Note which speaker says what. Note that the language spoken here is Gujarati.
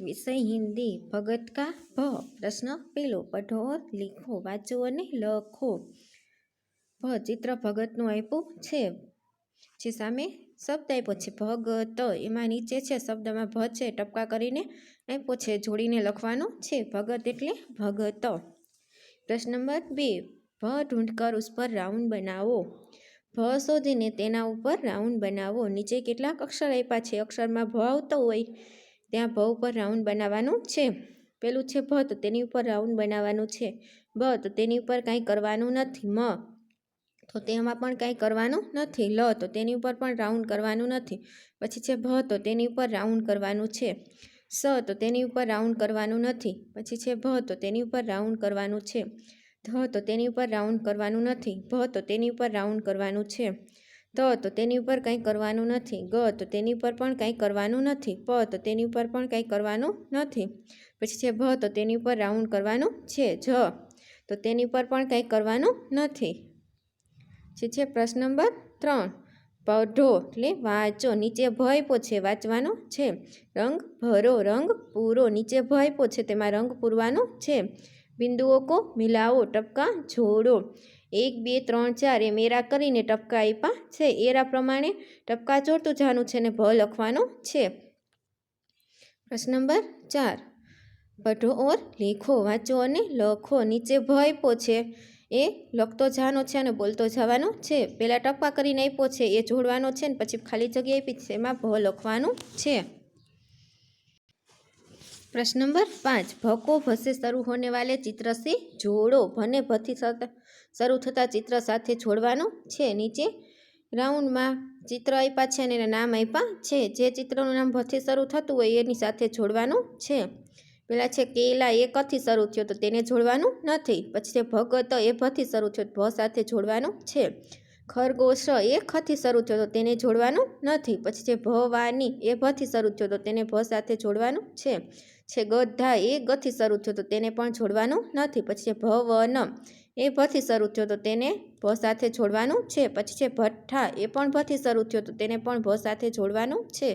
Speaker 1: વિષય હિન્દી ભગત કા ભ? પ્રશ્ન પેલો, પઢો, લીખો, વાંચો અને લખો. ભ, ચિત્ર ભગતનું આપ્યું છે. જે સામે શબ્દ આપ્યો છે, ભગત. એમાં નીચે છે, શબ્દમાં ભ છે, ટપકા કરીને આપ્યો છે, જોડીને લખવાનું છે, ભગત એટલે ભગત. પ્રશ્ન નંબર બે, ભ, ઢૂંઢકર ઉસ પર રાઉન્ડ બનાવો. ભ શોધીને તેના ઉપર રાઉન્ડ બનાવો. નીચે કેટલાક અક્ષર આપ્યા છે. અક્ષરમાં ભ આવતો હોય ત્યાં ભ ઉપર રાઉન્ડ બનાવવાનું છે. પેલું છે ભ, તો તેની ઉપર રાઉન્ડ બનાવવાનું છે. બ તો તેની ઉપર કાંઈ કરવાનું નથી, મ. તો તેમાં પણ કાંઈ કરવાનું નથી, લ, તો તેની ઉપર પણ રાઉન્ડ કરવાનું નથી. પછી છે ભ, તો તેની ઉપર રાઉન્ડ કરવાનું છે. સ, તો તેની ઉપર રાઉન્ડ કરવાનું નથી. પછી છે ભ, તો તેની ઉપર રાઉન્ડ કરવાનું છે. ધ, તો તેની ઉપર રાઉન્ડ કરવાનું નથી. ભ, તો તેની ઉપર રાઉન્ડ કરવાનું છે. ત તો તેની ઉપર કંઈ કરવાનું નથી. ગ તો તેની ઉપર પણ કંઈ કરવાનું નથી. પ તો તેની ઉપર પણ કંઈ કરવાનું નથી. પછી છે ભ તો તેની ઉપર રાઉન્ડ કરવાનું છે. જ તો તેની ઉપર પણ કંઈ કરવાનું નથી. જે છે પ્રશ્ન નંબર ત્રણ. પઢો એટલે વાંચો. નીચે ભયપો છે, વાંચવાનો છે. રંગ ભરો. રંગ પૂરો. નીચે ભયપો છે, તેમાં રંગ પૂરવાનો છે. બિંદુઓ કો, મિલાવો, ટપકા, જોડો. એક, બે, ત્રણ, ચાર એમ એરા કરીને ટપકા આપ્યા છે. એરા પ્રમાણે ટપકા જોડતું જવાનું છે ને ભ લખવાનો છે. પ્રશ્ન નંબર ચાર. પઢો ઓર લેખો વાંચો અને લખો. નીચે ભ આપ્યો છે. એ લખતો જવાનો છે અને બોલતો જવાનો છે. પહેલાં ટપકા કરીને આપ્યો છે. એ જોડવાનો છે ને પછી ખાલી જગ્યા આપી છે. એમાં ભ લખવાનું છે. પ્રશ્ન નંબર પાંચ. ભકો ભસે શરૂ હોને વાલે ચિત્રથી જોડો. ભને ભથી શરૂ થતાં ચિત્ર સાથે જોડવાનું છે. નીચે રાઉન્ડમાં ચિત્ર આપ્યા છે અને એના નામ આપ્યા છે. જે ચિત્રનું નામ ભથી શરૂ થતું હોય એની સાથે જોડવાનું છે. પહેલાં છે કેલા એ કથી શરૂ થયો તો તેને જોડવાનું નથી. પછી છે ભગત એ ભથી શરૂ થયો ભ સાથે જોડવાનું છે. ખરગોશ એ ખથી શરૂ થયો તો તેને જોડવાનું નથી. પછી છે ભવાની એ ભથી શરૂ થયો તો તેને ભ સાથે જોડવાનું છે. છે ગધા એ ગથી શરૂ થયો તો તેને પણ જોડવાનું નથી. પછી છે ભવન એ ભથી શરૂ થયો તો તેને ભ સાથે જોડવાનું છે. પછી છે ભઠ્ઠા એ પણ ભથી શરૂ થયો તો તેને પણ ભ સાથે જોડવાનું છે.